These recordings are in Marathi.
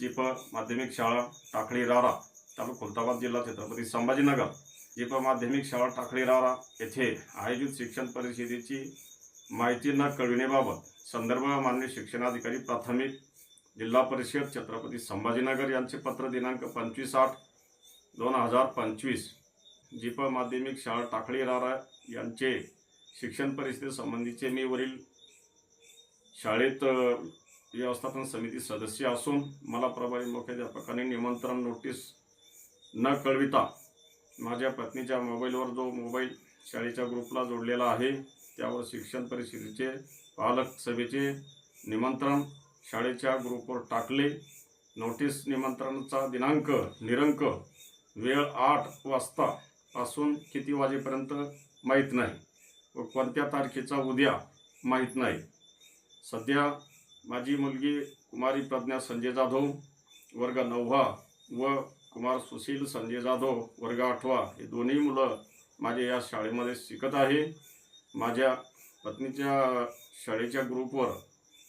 जिप माध्यमिक शाळा टाकळी रारा तालुका खुलताबाद जिल्हा छत्रपती संभाजीनगर. जिप माध्यमिक शाळा टाकळी रारा येथे आयोजित शिक्षण परिषदेची माहिती न कळविण्याबाबत संदर्भ मान्य शिक्षणाधिकारी प्राथमिक जिल्हा परिषद छत्रपती संभाजीनगर यांचे पत्र दिनांक पंचवीस आठ दोन हजार पंचवीस. जिप माध्यमिक शाळा टाकळी रारा यांचे शिक्षण परिषदेसंबंधीचे मी वरील शाळेत व्यवस्थापन समिती सदस्य असून मला प्रभारी मुख्याध्यापकाने निमंत्रण नोटीस न कळविता माझ्या पत्नीच्या मोबाईलवर जो मोबाईल शाळेच्या ग्रुपला जोडलेला आहे त्यावर शिक्षण परिषदेचे पालक सभेचे निमंत्रण शाळेच्या ग्रुपवर टाकले. नोटीस निमंत्रणाचा दिनांक निरंक वेळ आठ वाजता पासून किती वाजेपर्यंत माहीत नाही व कोणत्या तारखेचा उद्या माहीत नाही. सध्या माझी मुलगी कुमारी प्रज्ञा संजय जाधव वर्ग नववा व कुमार सुशील संजय जाधव वर्ग आठवा हे दोन्ही मुलं माझ्या या शाळेमध्ये शिकत आहे. माझ्या पत्नीच्या शाळेच्या ग्रुपवर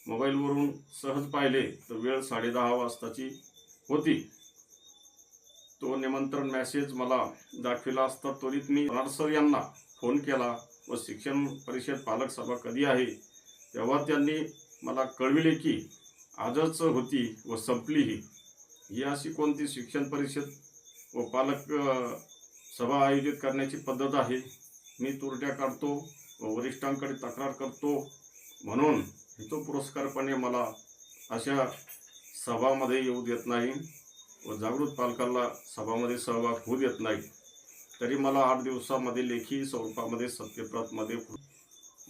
मोबाईलवरून सहज पाहिले तर वेळ साडेदहा वाजताची होती. तो निमंत्रण मेसेज मला दाखविला असता त्वरित मी सर यांना फोन केला. व शिक्षण परिषद पालक सभा कधी आहे? तेव्हा त्यांनी मला कळविले की आजच होती व संपलीही. ही अशी कोणती शिक्षण परिषद व पालक सभा आयोजित करण्याची पद्धत आहे? मी तुरट्या काढतो व वरिष्ठांकडे तक्रार करतो. म्हणून तो पुरस्कारपणे मला अशा सभामध्ये येऊ देत नाही व जागृत पालकांना सभामध्ये सहभाग होऊ देत नाही. तरी मला आठ दिवसामध्ये लेखी स्वरूपामध्ये सत्यप्रतमध्ये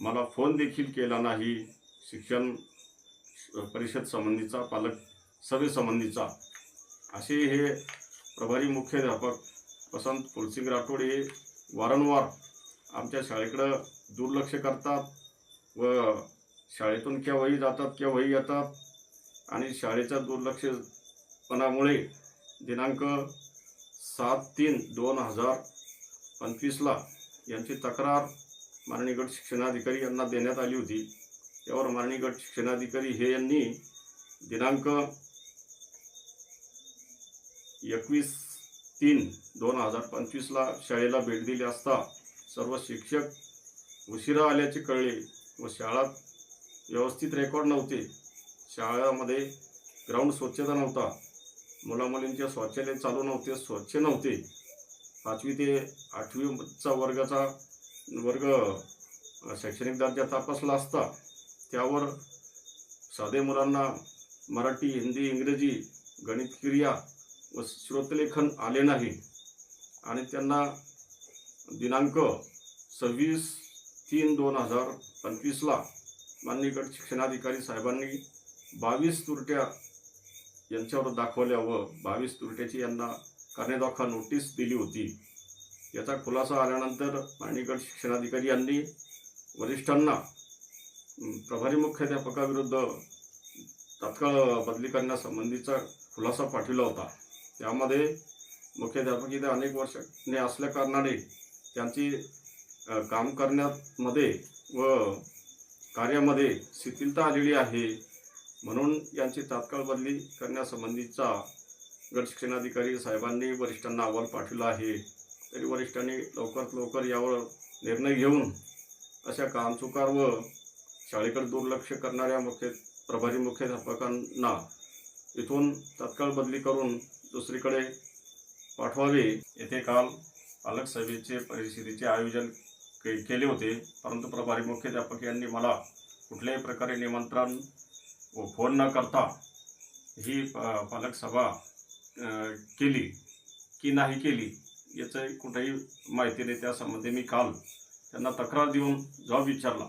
मला फोन देखील केला नाही. शिक्षण परिषद संबंधीचा पालक सभेसंबंधीचा असे हे प्रभारी मुख्याध्यापक वसंत फुलसिंग राठोड हे वारंवार आमच्या शाळेकडं दुर्लक्ष करतात व शाळेतून केव्हाही जातात केव्हाही येतात आणि शाळेच्या दुर्लक्षपणामुळे दिनांक सात तीन दोन हजार पंचवीसला यांची तक्रार माननीय गट शिक्षणाधिकारी यांना देण्यात आली होती. त्यावर माननीय गट शिक्षणाधिकारी हे यांनी दिनांक एकवीस तीन दोन हजार पंचवीसला शाळेला भेट दिली असता सर्व शिक्षक उशिरा आल्याचे कळले व शाळा व्यवस्थित रेकॉर्ड नव्हते. शाळेमध्ये ग्राउंड स्वच्छता नव्हता. मुलामुलींचे शौचालय चालू नव्हते स्वच्छ नव्हते. पाचवी ते आठवीचा वर्गाचा वर्ग शैक्षणिक दर्जा तपासला असता. त्यावर साधे मुलांना मराठी हिंदी इंग्रजी गणित क्रिया व श्रोतलेखन आले नाही. आणि त्यांना दिनांक सव्वीस तीन दोन हजार पंचवीसला मान्यगड शिक्षणाधिकारी साहेबांनी बावीस तुरट्या यांच्यावर दाखवल्या व बावीस तुरट्याची यांना करण्यादाखा नोटीस दिली होती. याचा खुलासा आल्यानंतर माननीय शिक्षणाधिकारी यांनी वरिष्ठांना प्रभारी मुख्याध्यापकाविरुद्ध तात्काळ बदली करण्यासंबंधीचा खुलासा पाठविला होता. त्यामध्ये मुख्याध्यापक इथे अनेक वर्षाने असल्या कारणाने त्यांची काम करण्यामध्ये व कार्यामध्ये शिथिलता आलेली आहे म्हणून यांची तात्काळ बदली करण्यासंबंधीचा गट शिक्षणाधिकारी साहेबांनी वरिष्ठांना अहवाल पाठविला आहे. तरी वरिष्ठांनी लवकरात लवकर यावर निर्णय घेऊन अशा कामचुकार व शाळेकडे दुर्लक्ष करणाऱ्या मुख्य प्रभारी मुख्याध्यापकांना इथून तात्काळ बदली करून दुसरीकडे पाठवावे. येथे काल पालक सभेचे परिषदेचे आयोजन के केले होते. परंतु प्रभारी मुख्याध्यापक यांनी मला कुठल्याही प्रकारे निमंत्रण व फोन न करता ही पालक सभा केली की नाही केली याचं कुठेही माहिती नाही. त्यासंबंधी मी काल त्यांना तक्रार देऊन जबाब विचारला.